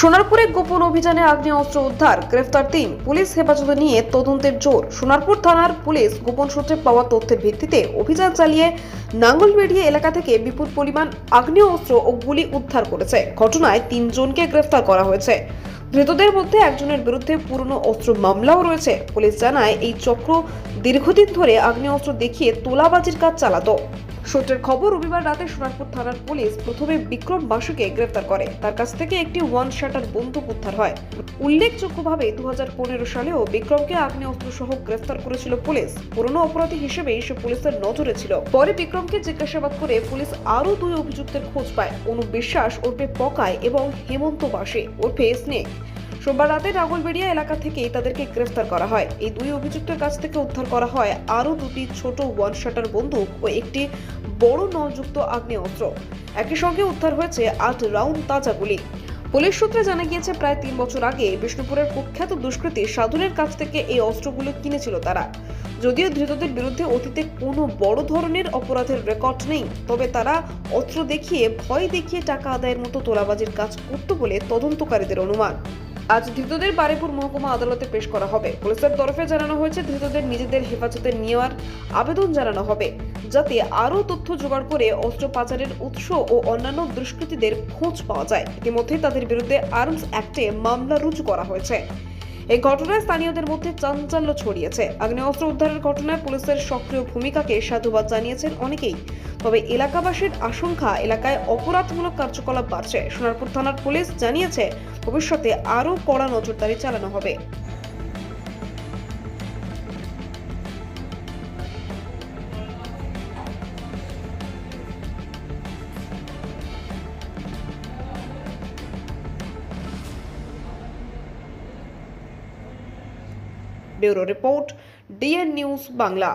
সোনারপুরে গোপন অভিযানে আগ্নেয়াস্ত্র উদ্ধার, গ্রেফতার তিন। পুলিশ হেফাজতে নিয়ে তদন্তের জোর। সোনারপুর থানার পুলিশ গোপন সূত্রে পাওয়া তথ্যের ভিত্তিতে অভিযান চালিয়ে নাঙ্গলবেড়িয়া এলাকা থেকে বিপুল পরিমাণ আগ্নেয়াস্ত্র ও গুলি উদ্ধার করেছে। ঘটনায় তিনজনকে গ্রেফতার করা হয়েছে। ধৃতদের মধ্যে একজনের বিরুদ্ধে পুরনো অস্ত্র মামলাও রয়েছে। পুলিশ জানায়, এই চক্র দীর্ঘদিন ধরে আগ্নেয়াস্ত্র দেখিয়ে তোলাবাজির কাজ চালাতো। সূত্রের খবর, রবিবার রাতে সোনারপুর থানার পুলিশ প্রথমে বিক্রম বাসুকে গ্রেফতার করে। তার কাছ থেকে একটি ওয়ান শাটার বন্দুক উদ্ধার হয়। উল্লেখযোগ্যভাবে দু সালেও বিক্রমকে আগ্নেয়াস্ত্র সহ গ্রেফতার করেছিল পুলিশ। পুরনো অপরাধী হিসেবে সে পুলিশের নজরে ছিল। পরে বিক্রমকে জিজ্ঞাসাবাদ করে পুলিশ আরও দুই অভিযুক্তের খোঁজ পায়। অনু বিশ্বাস ওরফে পকায় এবং হেমন্ত বাসে ওরফে স্নেক। সোমবার রাতে রাগলবেড়িয়া এলাকা থেকে তাদেরকে গ্রেফতার করা হয়। এই দুই অভিযুক্তের কাছ থেকে উদ্ধার করা হয় আরও দুটি ছোট ওয়ান শাটার বন্দুক ও একটি বড় নলযুক্ত আগ্নেয়াস্ত্র। একই সঙ্গে উদ্ধার হয়েছে আট রাউন্ড তাজা গুলি। পুলিশ সূত্রে জানা গিয়েছে, প্রায় তিন বছর আগে বিষ্ণুপুরের কুখ্যাত দুষ্কৃতী সাধুনের কাছ থেকে এই অস্ত্রগুলো কিনেছিল তারা। যদিও ধৃতদের বিরুদ্ধে অতীতে কোনো বড় ধরনের অপরাধের রেকর্ড নেই, তবে তারা অস্ত্র দেখিয়ে, ভয় দেখিয়ে টাকা আদায়ের মতো তোলাবাজির কাজ করত বলে তদন্তকারীদের অনুমান। আজ ধৃতদের বারেপুর মহকুমা আদালতে পেশ করা হবে। পুলিশের তরফে জানানো হয়েছে, ধৃতদের নিজেদের হেফাজতে নেওয়ার আবেদন জানানো হবে, যাতে আরও তথ্য জোগাড় করে অস্ত্র পাচারের উৎস ও অন্যান্য দুষ্কৃতীদের খোঁজ পাওয়া যায়। ইতিমধ্যে তাদের বিরুদ্ধে আর্মস অ্যাক্টে মামলা রুজু করা হয়েছে। এই ঘটনায় স্থানীয়দের মধ্যে চাঞ্চল্য ছড়িয়েছে। আগ্নেয়াস্ত্র উদ্ধারের ঘটনায় পুলিশের সক্রিয় ভূমিকাকে সাধুবাদ জানিয়েছেন অনেকেই। তবে এলাকাবাসীর আশঙ্কা, এলাকায় অপরাধমূলক কার্যকলাপ বাড়ছে। সোনারপুর থানার পুলিশ জানিয়েছে, ভবিষ্যতে আরও কড়া নজরদারি চালানো হবে। Bureau report DN news Bangla.